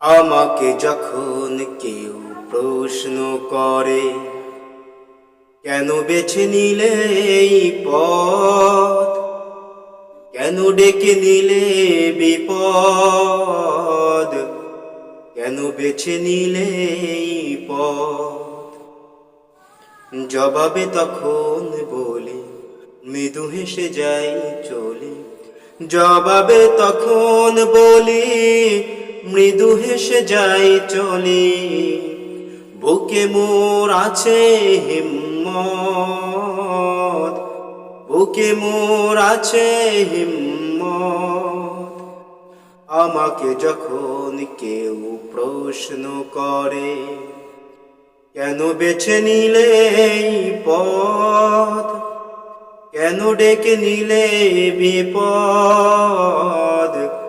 আমাকে যখন কেউ প্রশ্ন করে, কেন বেছে নিলে এই পথ? কেন ডেকে নিলে বিপদ? কেন বেছে নিলে এই পথ? জবাবে তখন বলি, মৃদু হেসে যাই চলি। জবাবে তখন বলি মৃদু হেসে যাই চলে। বুকে মোর আছে হিম্মত। বুকে মোর আছে হিম্মত। আমাকে যখন কেউ প্রশ্ন করে, কেন বেছে নিলে পথ? কেন ডেকে নিলে বিপদ?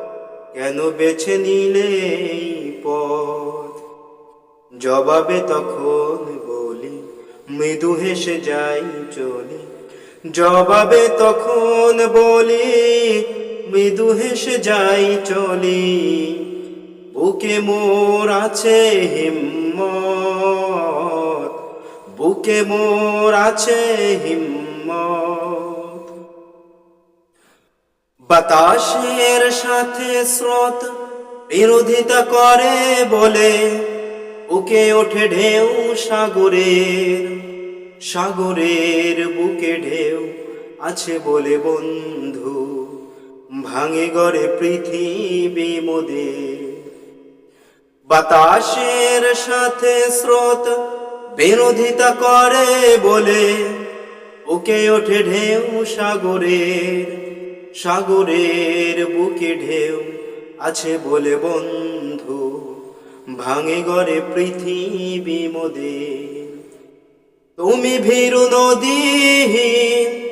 কেন বেছে নিলে পথ? জবাবে তখন বলি, মৃদু হেসে যাই চলি। জবাবে তখন বলি, মৃদু হেসে যাই চলি। বুকে মোর আছে হিম্মত, বুকে মোর আছে হিম্মত। বাতাসের সাথে স্রোত বিরোধিতা করে বলে, বুকে ওঠে ঢেউ সাগরের সাগরের বুকে ঢেউ আছে বলে বন্ধু, ভাঙে গড়ে পৃথিবী মোদের। বাতাসের সাথে স্রোত বিরোধিতা করে বলে ওকে ওঠে ঢেউ সাগরের সাগরের বুকে ঢেউ আছে বলে বন্ধু, ভাঙে গড়ে পৃথিবী মোদের। তুমি ভীরু নদীহীন,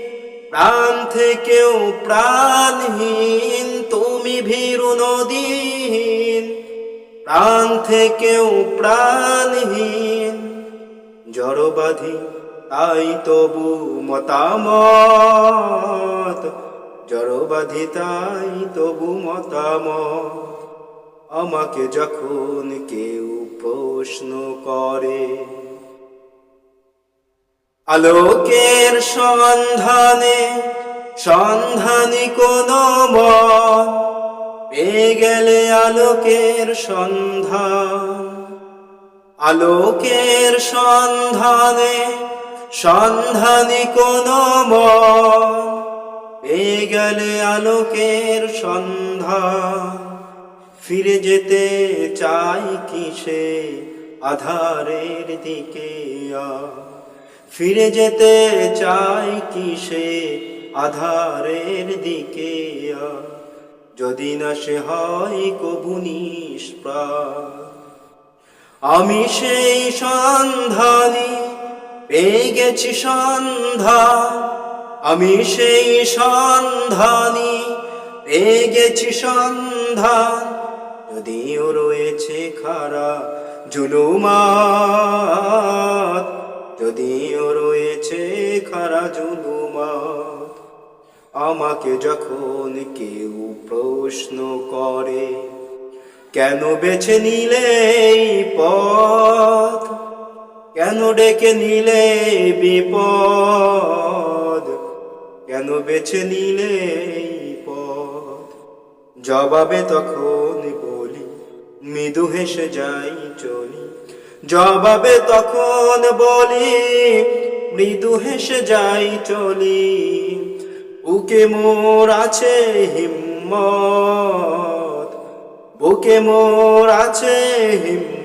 প্রাণ থেকেও প্রাণহীন। তুমি ভীরু নদীহীন, প্রাণ থেকেও প্রাণহীন। জড়বাধি, তাই তবু মতামত জড়বাধি তাই তবু মতাম আমাকে যখন কেউ প্রশ্ন করে, আলোকের সন্ধানে সন্ধানী কোন গেলে আলোকের সন্ধান। আলোকের সন্ধানে সন্ধানী কোন মন পেয়ে গেলে আলোকের সন্ধ্যা। ফিরে যেতে চাই কিসে আধারের দিকে ফিরে যেতে চাই কিসে আধারের দিকে যদি না সে হয় কবু আমি সেই সন্ধানী পেয়ে গেছি সন্ধান আমি সেই সন্ধানী পেয়ে গেছি সন্ধান। যদিও রয়েছে খারা জুলুমাত, যদিও রয়েছে খারা জুলুমাত। আমাকে যখন কেউ প্রশ্ন করে, কেন বেছে নিলে পথ? কেন ডেকে নিলে বিপদ কেন বেছে নিলে পথ? জবাবে তখন বলি, মৃদু হেসে যাই চলি। জবাবে তখন বলি, মৃদু হেসে যাই চলি। বুকে মোর আছে হিম্মত, বুকে মোর আছে হিম্মত।